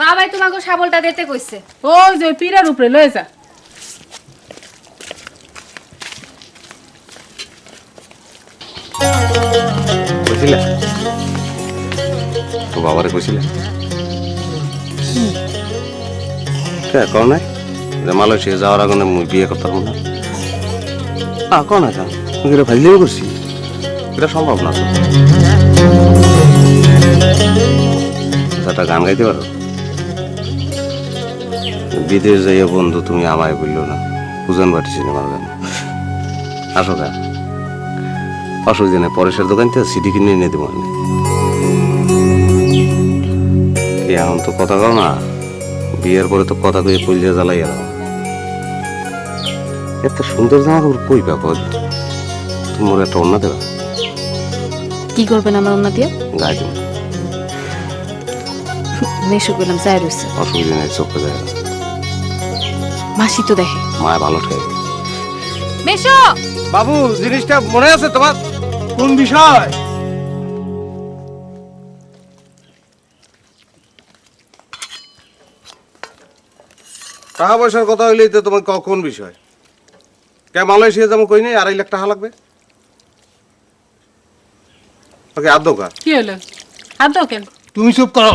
বাবাই তোমাকে শাবলটা দিতে কইছে। ওই যে পিড়ার উপরে লয়ে যা। কইছিলে? তো বাবারে কইছিলে? কে কও নাই? যে মালয়েশিয়া যাওয়ার আগে মুই বিয়ে করতে পারব না। আ কও না এটা ফাইলেও করছি? এটা সম্ভব না একটা গান গাইতে পারো? বিদেশ যাইয়া বন্ধু তুমি আমায় বলল না। বুঝান পারছি সিনেমার গান। আসো গা। অসুবিধা নেই পরেশের দোকান থেকে সিডি কিনে এনে দেবো এখন তো কথা কও না। বিয়ের পরে তো কথা কয়ে কইলে জ্বালাই আর এত সুন্দর জামা কাপড় কই পাবো তোমার একটা অন্য দেবা। কি করবেন আমার অন্য দিয়ে? গায়ে করলাম রয়েছে অসুবিধা নেই চোখে যায় না। মাসি তো দেখে। মায় ভালো ঠেকে মেশো বাবু জিনিসটা মনে আছে তোমার? কোন বিষয়? টাকা পয়সার কথা হইলেই তো তোমার কখন বিষয়? কে মালয়েশিয়া যেমন কই নেই? আড়াই লাখ টাকা লাগবে? ওকে দোকান কি হলো? কেন? তুমি চুপ করো।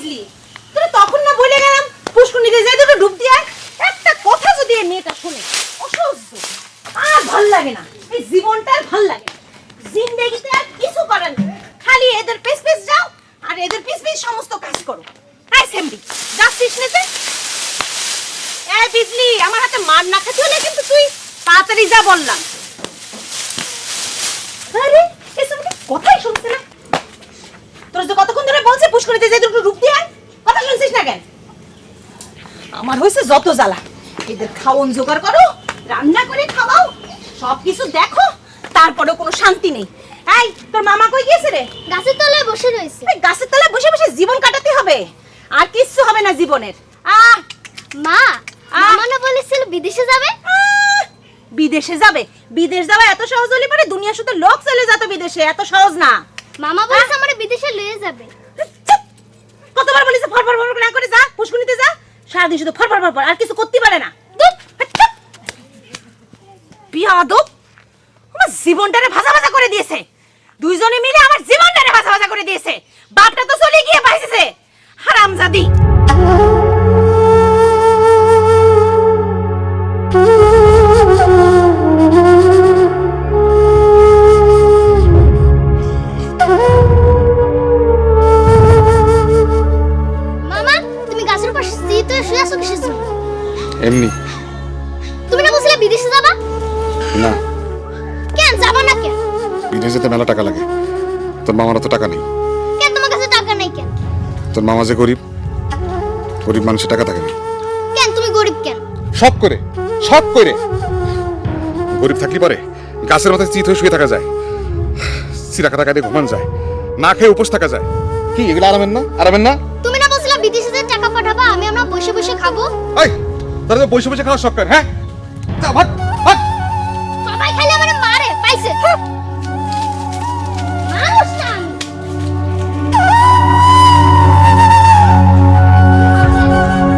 বিজলি তোরা তখন না বলে গেলাম, পুষ্করণীতে যাই দুটো ডুব দিয়ে একটা কথা যদি এই মেয়েটা শুনে, অসহ্য। আর ভালো লাগে না। এই জীবনটা আর ভালো লাগে জিন্দেগিতে আর কিছু করার নেই খালি এদের পেস পেস যাও, আর এদের পিস পিস সমস্ত কাজ করো। আই সেমডি যাচ্ছিস নেতে এই বিজলি, আমার হাতে মার না খেতে হলে কিন্তু তুই তাড়াতাড়ি যা বললাম। আরে, এসব কথাই শুনছে না? তোর যে কতক্ষণ ধরে বলছে পুষ্করিতে যে দুটো রূপ দিয়ে কথা শুনছিস না কেন? আমার হয়েছে যত জ্বালা। এদের খাওন জোগাড় করো রান্না করে খাওয়াও সব কিছু দেখো তারপরেও কোনো শান্তি নেই। এই তোর মামা কই গিয়েছে রে? গাছের তলায় বসে রয়েছে। এই গাছের তলায় বসে বসে জীবন কাটাতে হবে। আর কিচ্ছু হবে না জীবনের। আহ মা মামা না বলেছিল বিদেশে যাবে? বিদেশে যাবে। বিদেশ যাওয়া এত সহজ হলে পরে দুনিয়া শুধু লোক চলে যেত বিদেশে এত সহজ না। মামা বলেছে আমার বিদেশে নিয়ে যাবে। কতবার বলিস ফর ফর ফর না করে যা পুষ্কুনিতে যা, সারাদিন শুধু ফর ফর ফর আর কিছু করতে পারে না! বিয়াদব! আমার জীবনটারে ভাজা ভাজা করে দিয়েছে। দুইজনে মিলে আমার জীবনটারে ভাজা ভাজা করে দিয়েছে। বাপটা তো চলে গিয়ে পাইছে হারামজাদি! এমনি। তুমি না বলছিলে বিদেশে যাবা? না। কেন যাবা না কেন? বিদেশে যেতে মেলা টাকা লাগে। তোর মামার তো টাকা নেই। কেন তোমার কাছে টাকা নেই কেন? তোর মামা যে গরিব গরিব মানুষের টাকা থাকে না। কেন? তুমি গরিব কেন? সব করে সব করে। গরিব থাকলে পারে গাছের মাথায় চিত হয়ে শুয়ে থাকা যায়। সিরাকা টাকা দিয়ে ঘুমান যায়। না খেয়ে উপোস থাকা যায়। কি এগুলো আরামের না? আরামের না? তুমি না বলছিলে বিদেশে টাকা পাঠাবা আমি আমরা বসে বসে খাব। এই তারা তো বসে বসে খাওয়ার শখ হ্যাঁ? খালি আমারে মারে পাইছে।